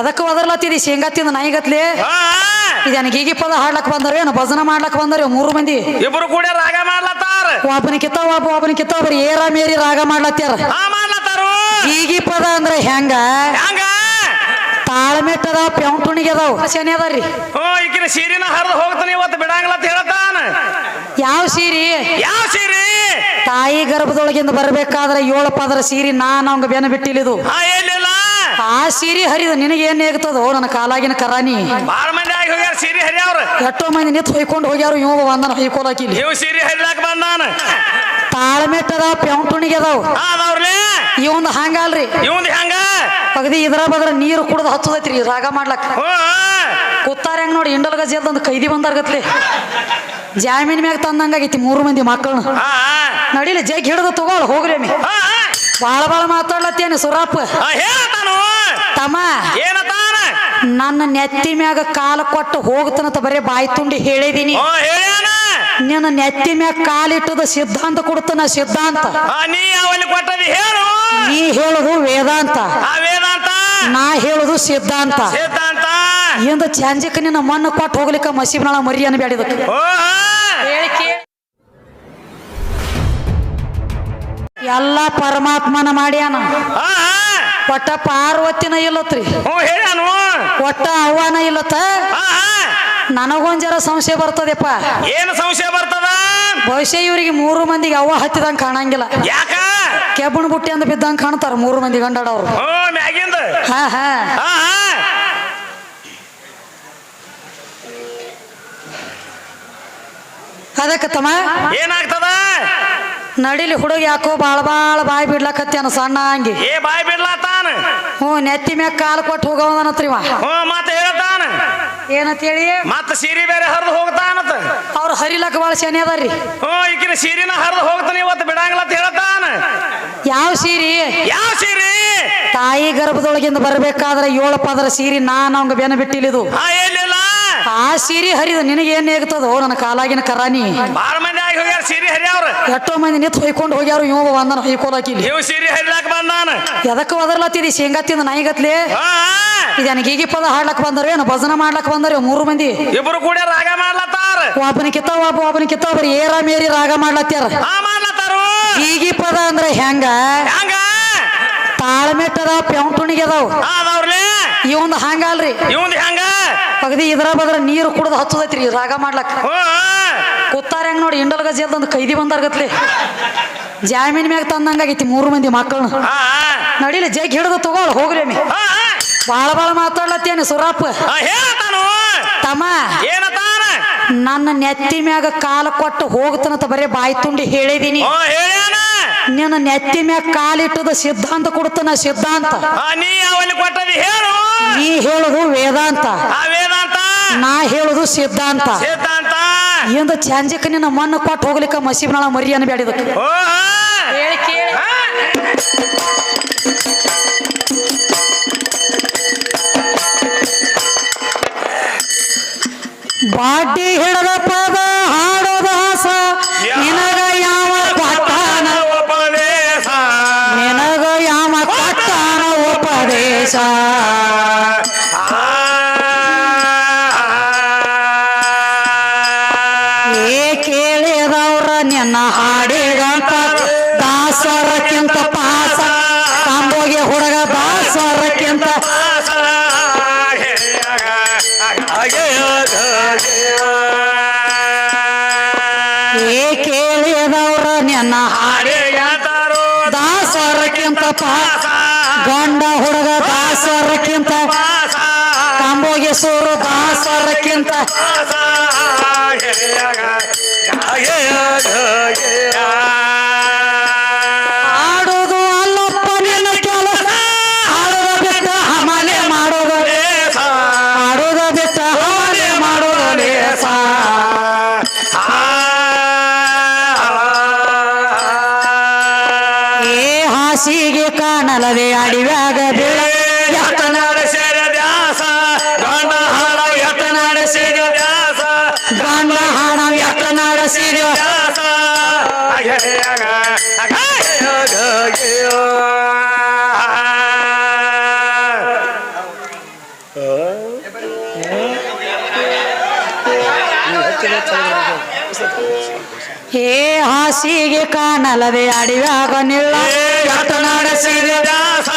ಎದಕ್ಕೆ ಒದರ್ಲತ್ತಿದಿ? ಶೇಂಗಾ ತಿಂದು ನಾಯಿಗತ್ಲಿ ಹಾ ಈಗಿ ಗೀಗಿ ಪದ ಹಾಡ್ಲಕ್ ಬಂದಾರ ಏನು ಭಜನ ಮಾಡ್ಲಕ್ ಬಂದಾರ ಮೂರು ಮಂದಿ? ಇಬ್ರು ಕೂಡ ರಾಗ ಮಾಡ್ಲತ್ತಾರ. ಒಬ್ಬನ ಕಿತ್ತ ಒಬ್ಬ ಒಬ್ಬನ ಕಿತ್ತ ಒಬ್ಬರು ಏರ ಮೇರಿ ರಾಗ ಮಾಡ್ಲತ್ತಾರ. ಈಗಿ ಗೀಗಿ ಪದ ಅಂದ್ರೆ ಹೆಂಗ? ತಾಳ್ಮೆಟ್ ತಾಳ್ಮೆಟ್ಟದ ಪ್ಯಾಂಟುಣಿಗೆ ಅದಾವ. ಶನಿ ಅದಾರ್ರಿ ಈಕಿನ ಸೀರಿನ ಹರಿದು ಹೋಗ್ತಾನೆ ಇವತ್ತು ಬಿಡಂಗಿಲ್ಲ ಅಂತ ಹೇಳ್ತಾನ. ಯಾವ ಸೀರಿ? ಯಾವ ಸೀರಿ? ತಾಯಿ ಗರ್ಭದೊಳಗಿಂದ ಬರ್ಬೇಕಾದ್ರೆ ಏಳು ಪದರ ಸೀರಿ ನಾನು ಅವಂಗ ಬೆನ ಬಿಟ್ಟಿಲಿದು ಇದು. ಎಲ್ಲಿಲ್ಲ? ಆ ಸೀರೆ ಹರಿದ ನಿನಗೆ ಏನ್ ಓ ನನ್ನ ಕಾಲಾಗಿನ ಕರಾನಿ. ಬಾಳ ಮಂದಿ ಆಗಿ ಹೋಗ್ಯಾರ ಸೀರೆ ಎಷ್ಟೋ ಮಂದಿ ನಿಂತು ಹೊಯ್ಕೊಂಡು ಹೋಗ್ಯಾರು ಇವ ಬಂದನ ಹೊಯ್ಕೊಳಕಿಲ್ಲ ಇವ್ ಸೀರೆ ಹರಿಲಾಕ ಬಂದಾನ ತಾಳ್ಮೆಟ್ಟದ ಪೆಂಟುಣಿಗೆ ಅದಾವ. ಹಾ ಅದಾವ್ರಲೇ. ಇವಂದ ಹಂಗಲ್ರಿ ಇವಂದ್ ಹೆಂಗ ಅಗದಿ ಇದ್ರ ಬದ್ರ ನೀರು ಕುಡ್ದು ಹತ್ತದೈತ್ರಿ ರಾಗ ಮಾಡ್ಲಕ್. ಕುತ್ತಾರ ಕೂತಾರ ಹೆಂಗ್ ನೋಡಿ ಇಂಡಲ್ ಜಲ್ದಂದು ಕೈದಿ ಬಂದಾರ್ಗತ್ಲಿ. ಜಾಮೀನ್ ಮ್ಯಾಗ ತಂದಂಗಾಗೈತಿ ಮೂರು ಮಂದಿ ಮಕ್ಕಳನ್ನ ನಡಿಲಿ ಜಗ್ ಹಿಡಿದು ತಗೋಳ ಹೋಗ್ರಿ ಹಾ ಬಾಳ ಬಾಳ ಮಾತಾಡ್ಲತ್ತೇನೆ ಸುರಾಪ್ ತಮ್ಮ. ಏನತಾನ ನನ್ನ ನೆತ್ತಿ ಮ್ಯಾಗ ಕಾಲ ಕೊಟ್ಟು ಹೋಗ್ತನಂತ ಬರೀ ಬಾಯಿ ತುಂಡಿ ಹೇಳಿದೀನಿ. ನಿನ್ನ ನೆತ್ತಿ ಮ್ಯಾಗ ಕಾಲಿಟ್ಟದ ಸಿದ್ಧಾಂತ ಕೊಡ್ತನ ಸಿದ್ಧಾಂತ. ಹಾ ನೀ ಅವಲ್ಲಿ ಕೊಟ್ಟದಿ ಹೇಳು. ನೀ ಹೇಳುದು ವೇದಾಂತ. ಆ ವೇದಾಂತ? ನಾ ಹೇಳುದು ಸಿದ್ಧಾಂತ. ಸಿದ್ಧಾಂತ? ಇಂದ ಚಂಜಕ್ಕೆ ನಿನ್ನ ಮಣ್ಣು ಕೊಟ್ಟು ಹೋಗ್ಲಿಕ್ಕೆ ಮಸೀಬ್ನಾಳ ಮರಿ ಅನ್ಬ್ಯಾಡಿದಕ್ಕೆ ಓ ಹಾ. ಎಲ್ಲ ಪರಮಾತ್ಮನ ಮಾಡ್ಯಾನ. ಒಟ್ಟ ಪಾರ್ವತಿನ ಇಲ್ಲತ್ರಿ. ಒಟ್ಟ ಆಹ್ವಾನ ಇಲ್ಲತ್ತ. ನನಗೊಂದ್ ಜರ ಸಂಶಯ ಬರ್ತದೆಪ್ಪ. ಏನು ಸಂಶಯ ಬರ್ತದ? ಬಹುಶಃ ಇವರಿಗೆ ಮೂರು ಮಂದಿಗೆ ಅವ್ವ ಹತ್ತಿದಂಗ ಕಾಣಂಗಿಲ್ಲ. ಯಾಕ? ಕೆಬ್ಬಣ ಬುಟ್ಟಿ ಅಂತ ಬಿದ್ದಂಗ ಕಾಣ್ತಾರ ಮೂರು ಮಂದಿ ಗಂಡಾಡವ್ರು. ಹ್ಞೂ ಮ್ಯಾಗಿಂದ. ಹಾ ಹಾ. ಹಾ ಹಾ. ಅದಕ್ಕೆ ತಮ್ಮ ಏನಾಗ್ತದ? ನಡಿಲಿ ಹುಡುಗ ಯಾಕೋ ಬಾಳ ಬಾಳ ಬಾಯಿ ಬಿಡ್ಲಕತ್ತೇನ ಸಣ್ಣ ಅಂಗಿ. ಏ ಬಾಯಿ ಬಿಡ್ಲಾತಾನ? ಹ್ಞೂ ನೆತ್ತಿ ಮ್ಯಾಗ ಕಾಲು ಕೊಟ್ಟು ಹೋಗವನತ್ರಿ ಹ್ಞೂ ಮತ್ತೆ ಹೇಳ್ತಾನ? ಏನಂತ ಹೇಳಿ ಮತ್ತೆ ಸೀರೆ ಬೇರೆ ಹರಿದು ಹೋಗ್ತಾನತ್ತ ಅವ್ರು ಹರಿಲಕ್ಕ ಬಾಳ ಶನಿ ಅದಾರ್ರಿ. ಹ್ಞೂ ಈಕಿನ ಸೀರಿನ ಹರಿದು ಹೋಗ್ತಾನೆ ಇವತ್ತು ಬಿಡಂಗಿಲ್ಲ ಅಂತ ಹೇಳ್ತಾನ? ಯಾವ ಸೀರಿ? ಯಾವ ಸೀರಿ? ತಾಯಿ ಗರ್ಭದೊಳಗಿಂದ ಬರ್ಬೇಕಾದ್ರೆ ಏಳು ಪದರ ಸೀರಿ ನಾನು ಅವಂಗ ಬೆನ ಬಿಟ್ಟಿಲಿದು ಹಾ ಎಲ್ಲಿಲ್ಲ? ಆ ಸೀರೆ ಹರಿದ ನಿನಗೆ ಏನ್ ಆಗ್ತದ ನನ್ನ ಕಾಲಾಗಿನ ಕರಾನಿ? ಬಾಳ ಮಂದಿ ಆಗಿ ಹೋಗ್ಯಾರ ಸೀರೆ ಹರಿಯವ್ರ. ಎಷ್ಟೋ ಮಂದಿ ನಿಂತು ಹೊಯ್ಕೊಂಡು ಹೋಗ್ಯಾರು ಇವ ಒಂದನ ಹೊಯ್ಕೊಳಕಿ ಸೀರೆ ಹರಿಲಾಕ ಬಂದಾನ ಎದಕ್ಕೆ ಒದರ್ಲತ್ತಿದಿ? ಶೇಂಗಾ ತಿಂದ ನಾಯಿಗತ್ಲಿ ಆ. ಇದೇನು ಗೀಗಿ ಪದ ಹಾಡ್ಲಕ್ ಬಂದಾರ ಏನು ಭಜನ ಮಾಡ್ಲಕ್ ಬಂದಾರ ಮೂರು ಮಂದಿ? ಇಬ್ರು ಕೂಡ ರಾಗ ಮಾಡ್ಲತ್ತಾರ. ಒಬ್ಬನ ಕಿತ್ತ ಒಬ್ಬ ಒಬ್ಬನ ಕಿತ್ತ ಒಬ್ಬರು ಏರ ಮೇರಿ ರಾಗ ಮಾಡ್ಲತ್ತಾರ. ಈಗಿ ಗೀಗಿ ಪದ ಅಂದ್ರೆ ಹೆಂಗ? ತಾಳ್ಮೆಟ್ಟದ ಪೆಂಟುಣಿಗೆ ಅದಾವ. ಇವಂದ ಹಂಗಲ್ರಿ ಇವಂದ್ ಹೆಂಗ? ಅಗದಿ ಇದ್ರ ಬದ್ರ ನೀರು ಕುಡ್ದು ಹಚ್ಚದೈತ್ರಿ ರಾಗ ಮಾಡ್ಲಕ್ ಕುತ್ತಾರ ಕೂತಾರ ಹೆಂಗ್ ನೋಡಿ ಇಂಡಲ್ ಜಲ್ದಂದು ಕೈದಿ ಬಂದಾರ್ಗತ್ಲಿ. ಜಾಮೀನ್ ಮ್ಯಾಗ ತಂದಂಗಾಗೈತಿ ಮೂರು ಮಂದಿ ಮಕ್ಕಳನ್ನ ನಡೀಲಿ ಜಗ್ ಹಿಡಿದು ತಗೋಳ ಹೋಗ್ರಿ ಅಮ್ಮ. ಬಾಳ ಬಾಳ ಮಾತಾಡ್ಲತ್ತೇನೆ ಹೇಳ್ತಾನು. ತಮ್ಮ. ನನ್ನ ನೆತ್ತಿ ಮ್ಯಾಗ ಕಾಲ ಕೊಟ್ಟು ಹೋಗ್ತನಂತ ಬರೀ ಬಾಯಿ ತುಂಡಿ ಹೇಳಿದೀನಿ. ನಿನ್ನ ನೆತ್ತಿ ಮ್ಯಾಗ ಕಾಲಿಟ್ಟದ ಸಿದ್ಧಾಂತ ಕೊಡ್ತಾನ ಸಿದ್ಧಾಂತ. ಆ, ನೀ ಕೊಟ್ಟದಿ ಹೇಳು. ನೀ ಹೇಳುದು ವೇದಾಂತ. ಆ ವೇದಾಂತ? ನಾ ಹೇಳುದು ಸಿದ್ಧಾಂತ. ಸಿದ್ಧಾಂತ? ಇಂದ ಚಾಂಜಿಕ ನಿನ್ನ ಮಣ್ಣು ಕೊಟ್ಟು ಹೋಗ್ಲಿಕ್ಕೆ ಮಸೀಬ್ನಾಳ ಮರಿ ಅನ್ನ ಓ ಹೇಳಿ ಕೇಳಿ. ಹಾ. ಬಾಡಿ ಹಾಡೋದ ಏ ಕೇಳಿದವ್ರ ನಿನ್ನ ಹಾಡಿಗಂತ ದಾಸರಕ್ಕಿಂತ ಪಾಸ. ಕಾಂಬೋಗೆ ಹುಡುಗ ದಾಸರಕ್ಕಿಂತ ಏ ಕೇಳಿದವ್ರ ನಿನ್ನ ಹಾಡಿ ದಾಸರಕ್ಕಿಂತ ಪಾಸ. ಗಂಡ ಹುಡುಗ ದಾಸರಕ್ಕಿಂತ ಕಾಂಬೋಗೆ ಸೂರು ದಾಸರಕ್ಕಿಂತ ಏ ಹಾಸಿಗೆ ಕಾಣಲದೆ ಅಡಿವ್ಯಾಗ ನಿಳ್ಳ ಎತ್ತ ನಡೆಸಿದ ದಾಸ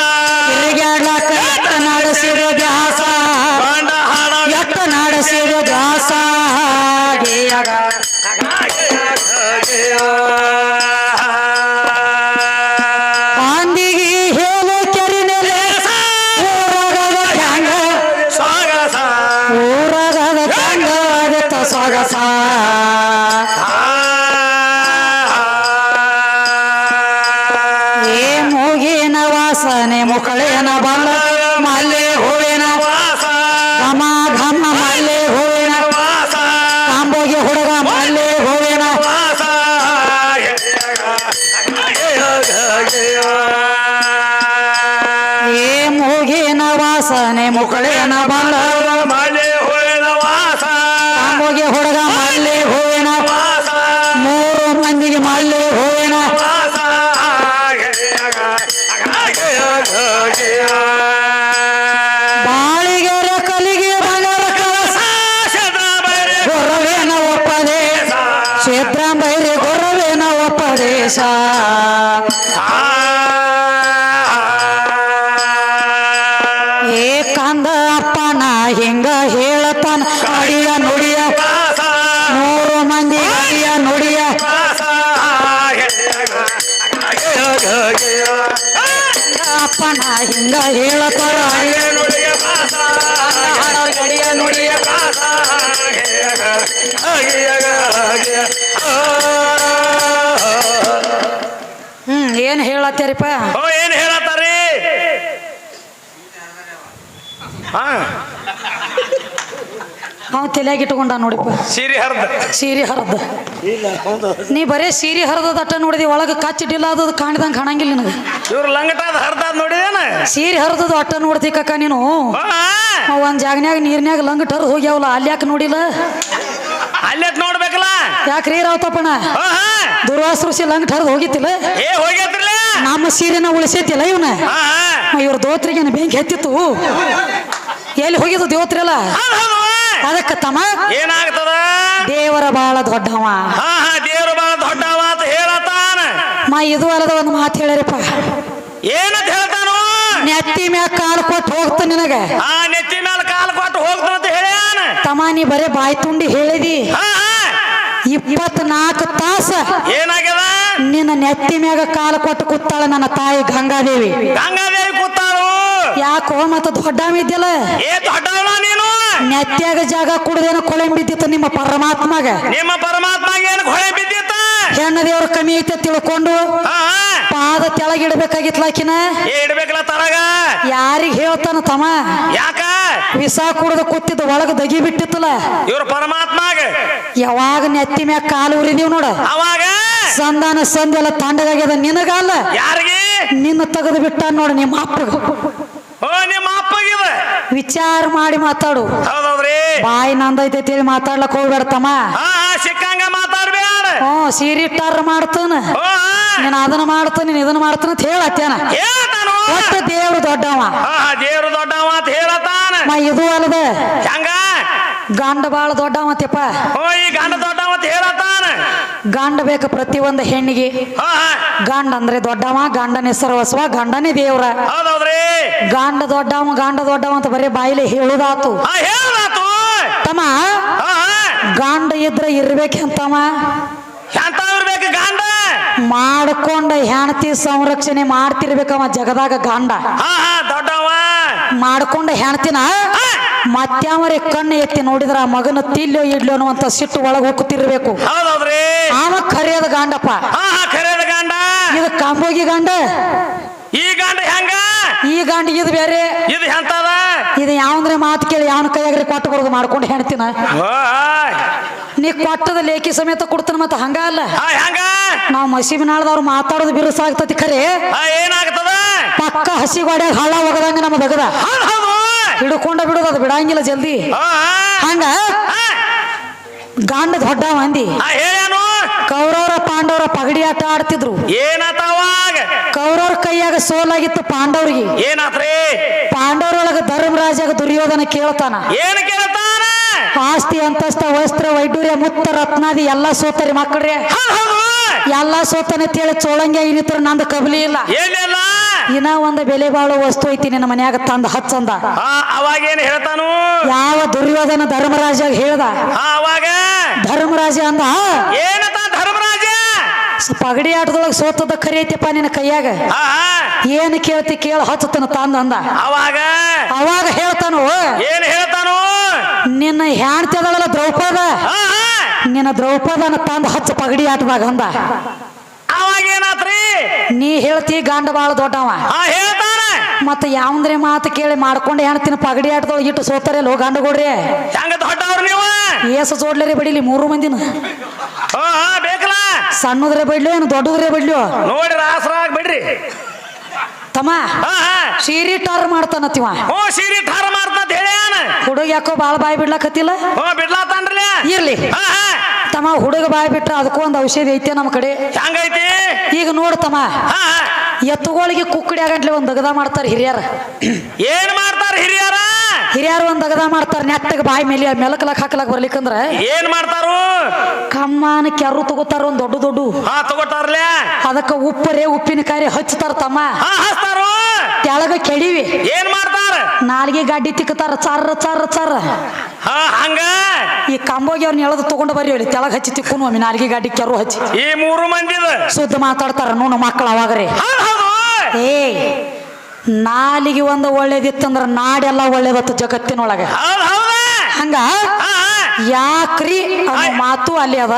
ತಿರುಗಾಡ್ಲಾಕ ಎತ್ತ ನಡೆಸಿದ ಹಾಡ ಎತ್ತ ನಡೆಸಿದ ದ್ಯಾಸ. ಒಪ್ಪದೇಶ ಏ ಕಂದ ಅಪ್ಪನ ಹಿಂಗ ಹೇಳತಾನ ಅಡಿಯ ನುಡಿಯ. ನೂರು ಮಂದಿ ಅಡಿಯ ನುಡಿಯ. ಅಪ್ಪನ ಹಿಂಗ ಹೇಳತಾರ ಅಡಿಯ ನುಡಿಯ. ಹೇಳತ್ತೀರಿಪ್ಪ ಓ ಏನ್ ಹೇಳತ್ತಾರಿ? ಹಾ. ಅವ ತಲೆಯಾಗ ಇಟ್ಕೊಂಡ ನೋಡಿಪ್ಪ. ಸೀರೆ ಹರ್ದ. ಸೀರೆ ಹರಿದ. ನೀ ಬರೇ ಸೀರೆ ಹರಿದ ಅಟ್ಟ ನೋಡಿದಿ ಒಳಗ ಕಚ್ಚಿಡಿಲ್ಲ ಅದು ಕಾಣಿದಂಗೆ ಕಾಣಂಗಿಲ್ಲ ನಿನಗೆ. ಇವ್ರು ಲಂಗಟಾದ ಹರ್ದಾದ್ ನೋಡಿದೇನ? ಸೀರೆ ಹರಿದದು ಅಟ್ಟ ನೋಡ್ತಿ ಕಕ್ಕ ನೀನು. ಒಂದ್ ಜಾಗನ್ಯಾಗ ನೀರ್ನ್ಯಾಗ ಲಂಗಟ್ ಹರಿದು ಹೋಗ್ಯಾವಲ್ಲ ಅಲ್ಲಿ ಯಾಕೆ ನೋಡಿಲ್ಲ? ಅಲ್ಲೇ ನೋಡ್ಬೇಕಲ್ಲ? ಯಾಕ್ರಿ ರಾವತಪ್ಪಣ ದುರ್ವಾಸ ಋಷಿ ಲಂಗಟ್ ಹರಿದು ಹೋಗಿತ್ತಿಲ್ಲ? ಏ ಹೋಗ್ಯತ್ರಲ್ಲ ನಮ್ಮ ಸೀರೆನ ಉಳಿಸೈತಿಲ್ಲ ಇವನ ಇವ್ರ ದೋತ್ರಿಗೆ ಬೆಂಕಿ ಹತ್ತಿತ್ತು? ಎಲ್ಲಿ ಹೋಗಿದ್ದು ದೇವತ್ರೆಲ್ಲ ಅದಕ್ಕೆ ತಮ್ಮ? ಏನಾಗ್ತದ? ದೇವರ ಬಾಳ ದೊಡ್ಡವ. ಹಾ ಬಾಳ ದೊಡ್ಡವ ಅಂತ ಹೇಳತಾನ ಮಾ ಇದು ಅಲ್ಲದ ಒಂದು ಮಾತು ಹೇಳ್ಯಾರಪ್ಪ ಏನಂತ ಹೇಳ್ತಾನು? ನೆತ್ತಿ ಮ್ಯಾಗ ಕಾಲು ಕೊಟ್ಟು ಹೋಗ್ತ ನಿನಗ. ನೆತ್ತಿ ಮ್ಯಾಲ ಕಾಲು ಕೊಟ್ಟು ಹೋಗ್ತಾನ ಅಂತ ಹೇಳ್ಯಾನ. ತಮ್ಮ ನೀ ಬರೇ ಬಾಯಿ ತುಂಡಿ ಹೇಳಿದಿ. ಇಪ್ಪತ್ನಾಲ್ಕು ತಾಸ ಏನಾಗ್ಯದ? ನಿನ್ನ ನೆತ್ತಿ ಮ್ಯಾಗ ಕಾಲ ಕೊಟ್ಟು ಕೂತಾಳ ನನ್ನ ತಾಯಿ ಗಂಗಾದೇವಿ. ಗಂಗಾದೇವಿ ಕೂತಾಳು? ಯಾಕೋ ಮತ್ತ ದೊಡ್ಡ ಇದ್ದಿಲ್ಲ ಏ ನೀನು? ನೆತ್ತಿಯಾಗ ಜಾಗ ಕುಡ್ದೇನ ಕೊಳೆಂಬಿದ್ದಿತ್ತು ನಿಮ್ಮ ಪರಮಾತ್ಮಗ. ನಿಮ್ಮ ಪರಮಾತ್ಮಗ ಏನು ಕೊಳೆ ಬಿದ್ದಿತ್ತ ಹೆಣ್ಣು ದೇವ್ರ ಕಮ್ಮಿ ಐತೆ ತಿಳ್ಕೊಂಡು ಪಾದ ತೆಳಗಿಡ್ಬೇಕಾಗಿತ್ಲಾಕಿನ ಏ ಇಡ್ಬೇಕಲ್ಲ ತಳಗ ಯಾರಿಗ ಹೇಳ್ತಾನ ತಮ್ಮ? ಯಾಕ? ವಿಸ ಕುಡ್ದು ಕೂತಿದ್ದು ಒಳಗ ದಗಿ ಬಿಟ್ಟಿತ್ತಲ್ಲ? ಇವ್ರ ಪರಮಾತ್ಮ ಯಾವಾಗ ನೆತ್ತಿ ಮ್ಯಾಗ ಕಾಲು ಉರಿದೀವ್ ನೋಡ? ಅವಾಗ? ಸಂಧಾನ ಸಂದೆಲ್ಲ ತಂಡಗಾಗ್ಯದ ನಿನಗಲ್ಲ? ಯಾರಿಗೆ? ನಿನ್ನ ತೆಗೆದು ಬಿಟ್ಟ ನೋಡ ನಿಮ್ಮ ಅಪ್ಪಗ. ನಿಮ್ಮ ಅಪ್ಪಗಿದೆ. ವಿಚಾರ ಮಾಡಿ ಮಾತಾಡು. ಹೌದೌದ್ರಿ. ಬಾಯಿ ನಂದೈತೆ ಮಾತಾಡ್ಲಕ್ ಹೋಗ್ಬೇಡ ತಮ್ಮ. ಸಿಕ್ಕಂಗ ಹ್ಞೂ ಸೀರೆ ಇಟ್ಟಾರ ಮಾಡ್ತಾನ. ನೀನು ಅದನ್ನ ಮಾಡ್ತಾನ ನೀನ್ ಇದನ್ನ ಮಾಡ್ತಾನ ಅಂತ ಹೇಳತ್ತೇನ ಒಟ್ಟ ದೇವ್ರು ದೊಡ್ಡವ. ದೇವ್ರು ದೊಡ್ಡವ ಅಂತ ಹೇಳತಾನ. ಮ ಇದು ಅಲ್ಲದ. ಹೆಂಗ? ಗಂಡ ಬಾಳ ದೊಡ್ಡವಂತೆಪ್ಪ ಓ ಈ ಗಂಡ ದೊಡ್ಡವ ಅಂತ ಹೇಳತಾನ. ಗಂಡ ಬೇಕ ಪ್ರತಿ ಒಂದು ಹೆಣ್ಣಿಗೆ ಗಂಡ ಅಂದ್ರೆ ದೊಡ್ಡವ ಗಂಡನ ಹೆಸರು ಹೊಸವ ಗಂಡನೇ ದೇವ್ರ. ಗಂಡ ದೊಡ್ಡವ ಗಂಡ ದೊಡ್ಡವ ಅಂತ ಬರೀ ಬಾಯಿಲೆ ಹೇಳುದಾತು. ತಮ್ಮ ಗಂಡ ಇದ್ರೆ ಇರ್ಬೇಕಂತಮ್ಮ. ಮಾಡ್ಕೊಂಡ ಹೆಣ್ತಿ ಸಂರಕ್ಷಣೆ ಮಾಡ್ತಿರ್ಬೇಕವ ಜಗದಾಗ ಗಂಡ. ದೊಡ್ಡವ. ಮಾಡ್ಕೊಂಡ ಹೆಣ್ತಿನ ಮತ್ಯಾವರೆ ಕಣ್ಣು ಎತ್ತಿ ನೋಡಿದ್ರ ಮಗನ ತಿಲ್ಲೋ ಇಡ್ಲೋ ಅನ್ನುವಂತ ಸಿಟ್ಟು ಒಳಗೆ ಹೋಗ್ತಿರ್ಬೇಕು. ಅವ ಕರೆಯದ ಗಾಂಡಪ್ಪ. ಇದು ಕಾಂಬೋಗಿ ಗಾಂಡ. ಈ ಗಾಂಡ ಹೆಂಗ? ಈ ಗಾಂಡ ಇದು ಬೇರೆ. ಇದು ಎಂತದ ಇದು ಯಾವಂದ್ರೆ ಮಾತು ಕೇಳಿ ಯಾವನ ಕೈಯಾಗ್ರಿ ಕೊಟ್ಟು ಕೊಡೋದು ಮಾಡ್ಕೊಂಡು ಹೆಣ್ತಿನ. ನೀ ಕೊಟ್ಟದ ಲೇಖಿ ಸಮೇತ ಕೊಡ್ತಾನ ಮತ್ತೆ ಹಂಗ ಅಲ್ಲ? ನಾವ್ ಹೆಂಗ? ನಾವು ಮಸೀಬಿನಾಳದವ್ರು ಮಾತಾಡೋದು ಬಿರುಸಾಗ್ತತಿ ಖರೆ. ಏನಾಗ್ತದ? ಪಕ್ಕ ಹಸಿ ಗೋಡ್ಯಾಗ ಹಳ್ಳ ಒಗದಂಗ ನಮ್ಮ ಹೌದು ಹಿಡ್ಕೊಂಡ ಬಿಡೋದು ಅದು ಬಿಡಂಗಿಲ್ಲ ಜಲ್ದಿ. ಹಂಗ. ಗಂಡ ದೊಡ್ಡ ಮಂದಿ. ಕೌರವ್ರ ಪಾಂಡವರ ಪಗಡಿ ಆಟ ಆಡ್ತಿದ್ರು. ಕೌರವ್ರ ಕೈಯಾಗ ಸೋಲಾಗಿತ್ತು ಪಾಂಡವ್ರಿಗೆ. ಏನಾತ್ರಿ? ಪಾಂಡವರೊಳಗ ಧರ್ಮರಾಜ ದುರ್ಯೋಧನ ಕೇಳ್ತಾನ. ಏನ್ ಕೇಳ್ತಾನ? ಆಸ್ತಿ ಅಂತಸ್ತ ವಸ್ತ್ರ ವೈಡೂರ್ಯ ಮುತ್ತ ರತ್ನಾದಿ ಎಲ್ಲಾ ಸೋತರಿ ಮಕ್ಕಳ್ರಿ. ಎಲ್ಲ ಸೋತನೆ ಅಂತೇಳಿ ಚೋಳಂಗೆ ಏನಿತ್ರ ನಂದು ಕಬಲಿ ಇಲ್ಲ. ಏನಿಲ್ಲ. ಇನ್ನ ಒಂದು ಬೆಲೆ ಬಾಳೋ ವಸ್ತು ಐತಿ ನಿನ್ನ ಮನ್ಯಾಗ ತಂದ ಹಚ್ಚಂದ. ಅವಾಗ ಏನ್ ಹೇಳ್ತಾನು? ಯಾವ ದುರ್ಯೋಧನ ಧರ್ಮರಾಜ ಹೇಳ್ದ? ಅವಾಗ? ಧರ್ಮರಾಜ ಅಂದ ಏನತ ಧರ್ಮರಾಜ? ಪಗಡಿ ಆಟದೊಳಗೆ ಸೋತದ ಖರಿ ಐತಿಪ್ಪ ನಿನ್ನ ಕೈಯಾಗ. ಏನ್ ಕೇಳ್ತಿ ಕೇಳ ಹಚ್ಚತನ ತಂದ ಅಂದ. ಅವಾಗ? ಅವಾಗ ಹೇಳ್ತಾನು ಏನ್ ಹೇಳ್ತಾನು? ನಿನ್ನ ಹೆಣ್ತಿ ಅದಳಲ್ಲ ದ್ರೌಪದ. ನಿನ್ನ ದ್ರೌಪದನ ತಂದ ಹಚ್ಚ ಪಗಡಿ ಆಟದಾಗ ಅಂದ. ಅವಾಗ ಏನಾತ್ರಿ? ನೀ ಹೇಳ್ತಿ ಗಂಡ ಬಾಳ ದೊಡ್ಡವ. ಮತ್ತ ಯಾವಂದ್ರೆ ಮಾತು ಕೇಳಿ ಮಾಡ್ಕೊಂಡು ಹೆಣ್ತಿನ ಪಗಡಿ ಆಟದೊಳಗೆ ಇಟ್ಟು ಸೋತಾರಲ್ಲ ಗಂಡ ಕೊಡ್ರಿ. ಏಸ ಜೋಡ್ಲರಿ ಬಡಿಲಿ ಮೂರು ಮಂದಿನ. ಸಣ್ಣದ್ರೆ ಬಡ್ಲಿ ಏನು ದೊಡ್ಡದ್ರೆ ಬಡ್ಲಿಯೋ? ನೋಡಿ ಬಿಡ್ರಿ. ತಮ್ಮ ಸೀರಿ ಟಾರ್ ಮಾಡ್ತಾನತ್ತಿವ. ಓ ಸೀರಿ ಟಾರ್ ಹೇಳ್ಯಾನ ಹುಡುಗ ಯಾಕೋ ಬಾಳ ಬಾಯಿ ಬಿಡ್ಲಾಕತ್ತಿಲ್ಲ? ಬಿಡ್ಲಾತಾನ್ರಲ್ಲ ಇರ್ಲಿ. ಹಾ ಹಾ. ತಮ್ಮ ಹುಡುಗ ಬಾಯಿ ಬಿಟ್ರ ಅದಕ್ಕೂ ಒಂದು ಔಷಧಿ ಐತೆ ನಮ್ಮ ಕಡೆ. ಹಂಗೈತಿ? ಈಗ ನೋಡ್ತಮ್ಮ ಹಾ ಹಾ. ಎತ್ತುಗಳಿಗೆ ಕುಕ್ಕಡಿ ಆಗಂಟ್ಲೆ ಒಂದು ದಗದ ಮಾಡ್ತಾರ ಹಿರಿಯರ. ಏನ್ ಮಾಡ್ತಾರ ಹಿರಿಯರ? ಹಿರಿಯರು ಒಂದ್ ಅಗದ ಮಾಡ್ತಾರ ನೆಟ್ಟಗ ಬಾಯಿ ಮೇಲೆ ಮೆಲಕಲಕ್ ಹಾಕಲಕ್ ಬರ್ಲಿಕ್ಕಂದ್ರ ಏನ್ ಮಾಡ್ತಾರು? ಕಮ್ಮನ ಕೆರು ತಗೋತಾರ ಒಂದು ದೊಡ್ಡ ದೊಡ್ಡ. ಹಾ ತಗೋತಾರಲ್ಲ ಅದಕ್ಕ ಉಪ್ಪರೇ ಉಪ್ಪಿನಕಾಯಿ ಹಚ್ತಾರ ತಮ್ಮ. ಹಚ್ತಾರು. ಕೆಳಗ ಕೆಡಿವಿ. ಏನ್ ಮಾಡ್ತಾರ? ನಾಲ್ಗೆ ಗಾಡಿ ತಿಕ್ಕತಾರ ಚರ್ರ ಚರ್ರ ಚರ್ರ ಹಂಗ? ಈ ಕಂಬೋಗಿ ಅವ್ರನ್ನ ಎಳೆದು ತಗೊಂಡ ಬರ್ರಿ ಅಲ್ಲಿ ತೆಳಗ್ ಹಚ್ಚಿ ತಿಕ್ಕುನು ಒಮ್ಮೆ ನಾಲ್ಗೆ ಗಾಡಿ ಕೆರು ಹಚ್ಚಿ. ಈ ಮೂರು ಮಂದಿ ಸುದ್ದ ಮಾತಾಡ್ತಾರ ನೋಡು ಮಕ್ಕಳು ಅವಾಗ್ರಿ. ಏ ನಾಲಿಗೆ ಒಂದು ಒಳ್ಳೇದಿತ್ತಂದ್ರ ನಾಡೆಲ್ಲ ಒಳ್ಳೇದತ್ತು ಜಗತ್ತಿನೊಳಗೆ. ಹಂಗ? ಯಾಕ್ರಿ? ಮಾತು ಅಲ್ಲಿ ಅದ.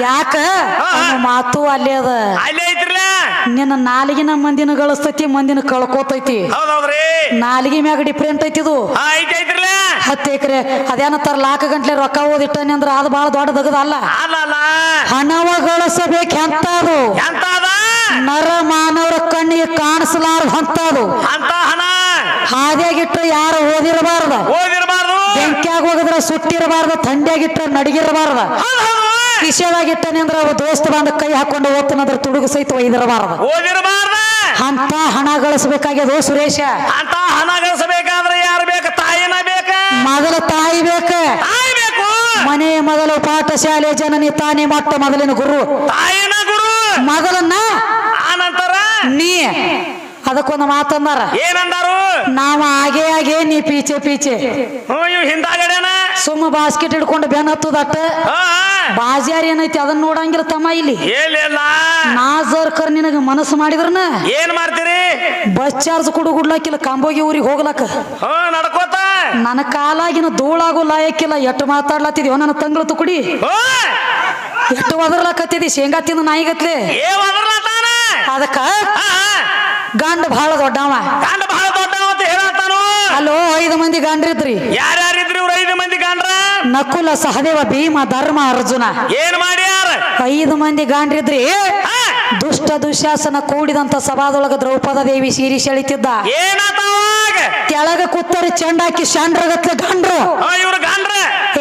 ಯಾಕ? ಮಾತು ಅಲ್ಲಿ ಅದ. ನಿನ್ನ ನಾಲಿಗಿನ ಮಂದಿನ ಗಳಿಸ್ತೈತಿ ಮಂದಿನ ಕಳ್ಕೋತೈತಿ. ನಾಲಿಗೆ ಮ್ಯಾಗ ಡಿಫ್ರೆಂಟ್ ಐತಿ ಇದು. ಹತ್ತು ಎಕರೆ ಅದೇನತ್ತಾರ ಲಾಖ ಗಂಟ್ಲೆ ರೊಕ್ಕ ಓದಿಟ್ಟನಿ ಅಂದ್ರ ಅದು ಬಹಳ ದೊಡ್ಡದಗದ ಅಲ್ಲ ಹಣವ ಗಳಿಸಬೇಕು ಹೋಗಿದ್ರ ತಂಡಿಯಾಗಿಟ್ಟ ನಡಿಗಿರಬಾರ್ದ. ನಡಗಿರಬಾರ್ದ ಅಂದ್ರೆ ಹೌದು ಕಿಶೆದಾಗಿಟ್ಟನೆ ಅಂದ್ರ ಅವ ದೋಸ್ತ ಬಂದ ಕೈ ಹಾಕೊಂಡು ಓದ್ತಾನಂದ್ರ ತುಡುಗು ಸಹಿತ ಒಯ್ದಿರಬಾರ್ದ. ಅಂತ ಹಣ ಗಳಿಸಬೇಕಾಗ್ಯದ ಸುರೇಶ? ಅಂತ ಹಣ ಗಳಿಸಬೇಕಾದ್ರೆ ಯಾರು ಬೇಕು? ತಾಯಿನ ಬೇಕ. ಮೊದಲ ತಾಯಿ ಬೇಕ. ಮನೆ ಮೊದಲು ಪಾಠಶಾಲೆ ಜನನಿ ತಾನೇ ಮೊಟ್ಟ ಮೊದಲಿನ ಗುರು. ತಾಯಿನ ಗುರು. ಮೊದಲನ್ನ ಆನಂತರ ನಂತರ? ನೀ. ಅದಕ್ಕೊಂದು ಮಾತಂದಾರ. ಏನಂದಾರು? ನಾವ ಹಾಗೆ ಆಗೇ ನೀ ಪೀಚೆ ಪೀಚೆ. ಹಿಂದಾಗಡೆನ? ಸುಮ್ಮ ಬಾಸ್ಕೆಟ್ ಹಿಡ್ಕೊಂಡು ಬೆನ್ ಹತ್ತದಟ್ಟ ಬಾಜಾರ್ ಏನೈತಿ ಅದನ್ನ ನೋಡಂಗಿಲ್ಲ ತಮ್ಮ ಇಲ್ಲಿ. ನಾಜರ್ಕರ್ ನಿನಗ ಮನಸ್ಸು ಮಾಡಿದ್ರನ? ಏನ್ ಮಾಡ್ತೀರಿ? ಬಸ್ ಚಾರ್ಜ್ ಕೊಡು ಗುಡ್ಲಾಕಿಲ್ಲ ಕಾಂಬೋಗಿ ಊರಿಗೆ ಹೋಗ್ಲಕ್ಕ. ನಡ್ಕೋತ. ನನ್ನ ಕಾಲಾಗಿನ ಧೂಳಾಗು ಲಾಯಕ್ಕಿಲ್ಲ ಎಟ್ಟು ಮಾತಾಡ್ಲತ್ತಿದ್ಯೋ ನನ್ನ ತಂಗಳು ತುಕುಡಿ ಎಷ್ಟು ಒದರ್ಲಾಕತ್ತಿದಿ ಶೇಂಗಾ ತಿಂದು ನಾಯಿಗತ್ಲೆ ಅದಕ್ಕ? ಗಂಡ ಬಹಳ ದೊಡ್ಡವ. ಗಂಡ ಬಹಳ ದೊಡ್ಡ ಅಂತ ಹೇಳತ್ತಾನು? ಅಲ್ಲೋ ಐದು ಮಂದಿ ಗಂಡ್ರಿದ್ರಿ. ಮಂದಿ ಗಾಂಡ್ರ? ನಕುಲ ಸಹದೇವ ಭೀಮ ಧರ್ಮ ಅರ್ಜುನ. ಏನ್ ಮಾಡ್ಯಾರ? ಐದು ಮಂದಿ ಗಾಂಡ್ರಿದ್ರಿ? ದುಷ್ಟ ದುಶಾಸನ ಕೂಡಿದಂತ ಸಭಾದೊಳಗ ದ್ರೌಪದ ದೇವಿ ಸೀರಿ ಸೆಳಿತಿದ್ದ. ಕೆಳಗ ಕುತ್ತರಿ ಚಂಡಾಕಿ ಶಾಂಡ್ರಗತ್ಲೆ ಗಂಡ್ರು. ಹಾ ಇವ್ರ ಗಂಡ್ರ.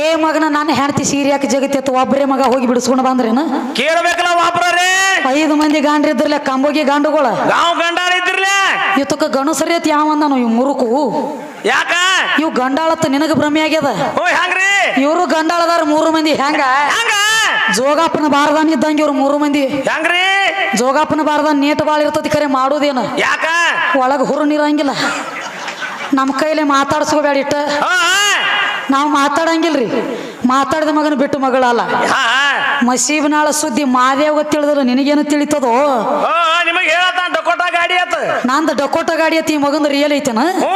ಏ ಮಗನ ನಾನು ಹೆಂಡತಿ ಸೀರೆ ಹಾಕಿ ಜಗತ್ತಿತ್ತು ಒಬ್ಬರೇ ಮಗ ಹೋಗಿ ಬಿಡಿಸ್ಕೊಂಡು ಬಂದ್ರೇನು? ಕೇಳಬೇಕಲ್ಲ ಐದು ಮಂದಿ ಗಾಂಡ್ರಿದ್ರಲ್ಲ ಕಂಬೋಗಿ ಗಾಂಡುಗಳ. ನಾವು ಗಂಡಾರ ಇದ್ರಲ್ಲ ಇವತ್ತಕ್ಕ ಗಣಸರಿ ಯಾವ ಇವ್ ಮುರುಕು. ಯಾಕ? ಇವ್ ಗಂಡಾಳತ್ತ ನಿನಗ ಭ್ರಮೆ ಆಗ್ಯದ? ಓ ಹೆಂಗ್ರಿ? ಇವರು ಗಂಡಾಳದಾರ ಮೂರು ಮಂದಿ ಹೆಂಗ? ಹಂಗ? ಜೋಗಾಪನ ಬಾರದಾನ ಇದ್ದಂಗ ಇವ್ರು ಮೂರು ಮಂದಿ. ಹೆಂಗ್ರಿ? ಜೋಗಾಪನ ಬಾರದಾನ ನೀಟ್ ಬಾಳ ಇರ್ತತಿ ಕರೆ ಮಾಡುದೇನ? ಯಾಕ? ಒಳಗ ಹುರು ನೀರಂಗಿಲ್ಲ. ನಮ್ಮ ಕೈಲಿ ಮಾತಾಡ್ಸ್ಕೋಬೇಡ ಇಟ್ಟ. ನಾವು ಮಾತಾಡಂಗಿಲ್ರಿ. ಮಾತಾಡಿದ ಮಗನ ಬಿಟ್ಟು ಮಗಳಲ್ಲ. ಮಸೀಬನಾಳ ಸುದ್ದಿ ಮಾದೇವ ತಿಳಿದ್ರ ನಿನಗೇನು ತಿಳಿತದೋ? ನಿಮಗೆ ಡಕೋಟ ಗಾಡಿ ಆತ ನಂದು ಡಕೋಟ ಗಾಡಿ ಐತಿ ಈ ಮಗಂದು ರಿಯಲ್ ಐತೇನ? ಹ್ಞೂ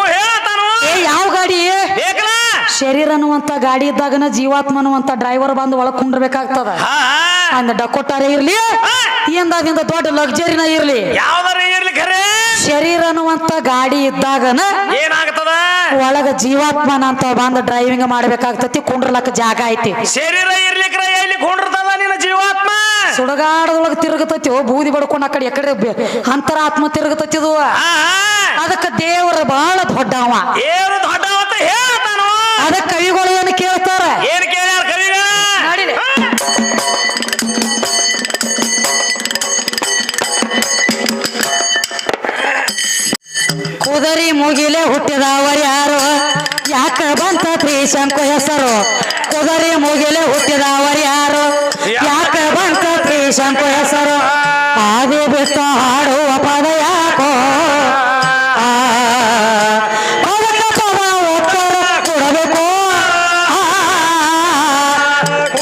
ಏ ಯಾವ ಗಾಡಿ? ಬೇಕಲ್ಲ? ಶರೀರ ಅನ್ನುವಂತ ಗಾಡಿ ಇದ್ದಾಗನ ಜೀವಾತ್ಮ ಅನ್ನುವಂತ ಡ್ರೈವರ್ ಬಂದು ಒಳಗ್ ಕುಂಡ್ರಬೇಕಾಗ್ತದ. ಅಂದ ಡಕೋಟಾರೆ ಇರ್ಲಿ ಎಂದಾಗಿಂದ ದೊಡ್ಡ ಲಕ್ಸರಿನ ಇರ್ಲಿ. ಯಾವ್ದಾರ ಇರ್ಲಿ ಖರೆ. ಶರೀರ ಅನ್ನುವಂತ ಗಾಡಿ ಇದ್ದಾಗನ ಏನಾಗ್ತದ? ಒಳಗ ಜೀವಾತ್ಮನ ಅಂತ ಬಂದು ಡ್ರೈವಿಂಗ್ ಮಾಡ್ಬೇಕಾಗ್ತತಿ ಕುಂಡ್ರಲಕ್ಕ ಜಾಗ ಐತಿ. ಶರೀರ ಇರ್ಲಿಕ್ರ ಎಲ್ಲಿ ಕೊಂಡಿರ್ತದ ನಿನ್ನ ಜೀವಾತ್ಮ? ಸುಡಗಾಡದೊಳಗ ತಿರುಗತತಿ ಓ ಬೂದಿ ಬಡ್ಕೊಂಡು ಆ ಕಡೆ ಎಕಡೆ ಅಂತರಾತ್ಮ ಹಾ ಹಾ. ಅದಕ್ಕ ದೇವರ ಬಹಳ ದೊಡ್ಡವ. ಏನು ದೊಡ್ಡವ ಅಂತ ಹೇಳ್ತಾನ? ಅದಕ್ಕೆ ಕವಿಗಳು ಏನು ಕೇಳ್ತಾರ? ಏನ್ ಕೇಳ್ಯಾರ ಕವಿ ಕುದರಿ ಮುಗಿಲೆ ಹುಟ್ಟಿದವ ಯಾರು? ಯಾಕ ಬಂತ ತ್ರಿಶಂಕು ಹೆಸರು? ಕುದರಿ ಮುಗಿಲೆ ಹುಟ್ಟಿದವ ಯಾರು? ಯಾಕ ಬಂತ ತ್ರಿಶಂಕು ಹೆಸರು? ಹಾಡು ಬಿಟ್ಟು ಹಾಡುವ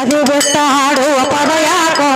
ಅದು ಬಿಟ್ಟ ಹಾಡುವ ಪದ ಯಾಕೋ?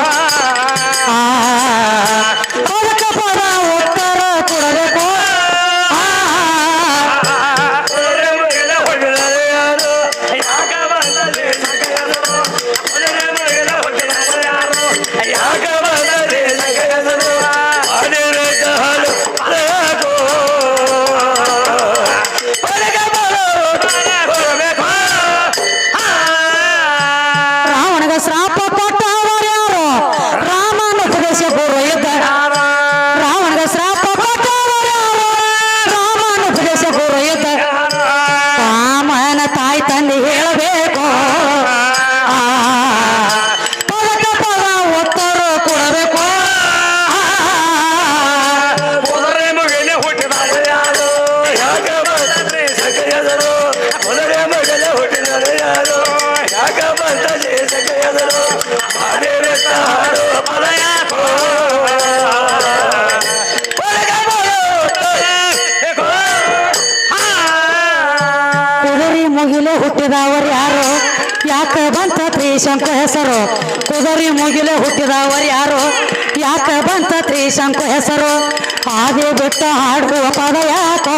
ಶಂಕು ಹೆಸರು ಹಾಗೆ ಬಿಟ್ಟು ಹಾಡುವ ಪದ ಯಾಕೋ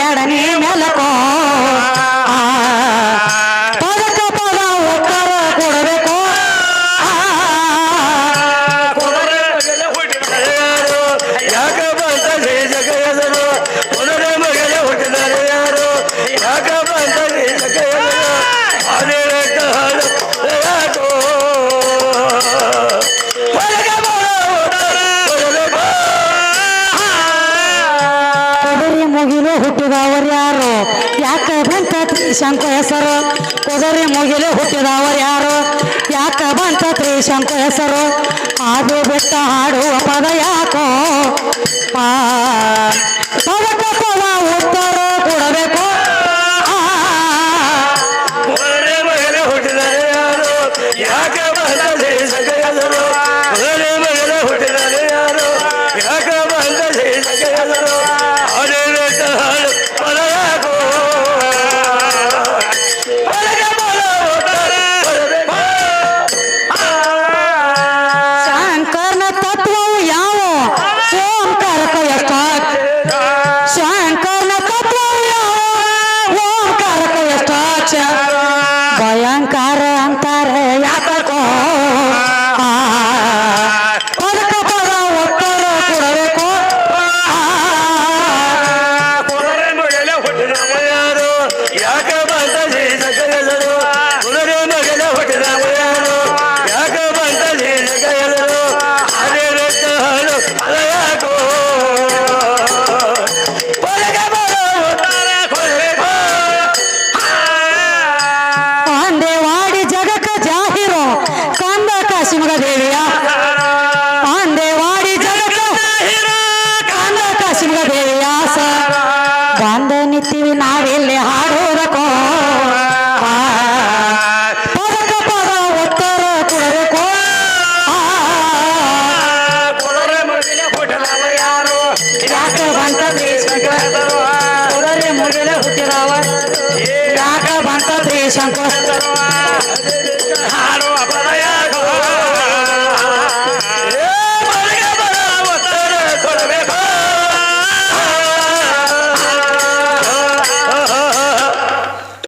ಬೇಡ ನೀ ಆಡು ಬೆಟ್ಟ ಹಾಡುವ ಪದ ಯಾಕೋ? ಪಾ ಅಲಂಕಾರ ಅಂತಾರೆ. ಯಾ ಬರ್ತೀವಿ ನಾವಿಲ್ಲಿ ಹಾಡೋದಕ್ಕೋ ಪದಕ ಪದ ಉತ್ತರ ಕೊಡಬೇಕು ಯಾಕೆ ಬಂತ ಹುಟ್ಟಿದವ ಶಂಕರ?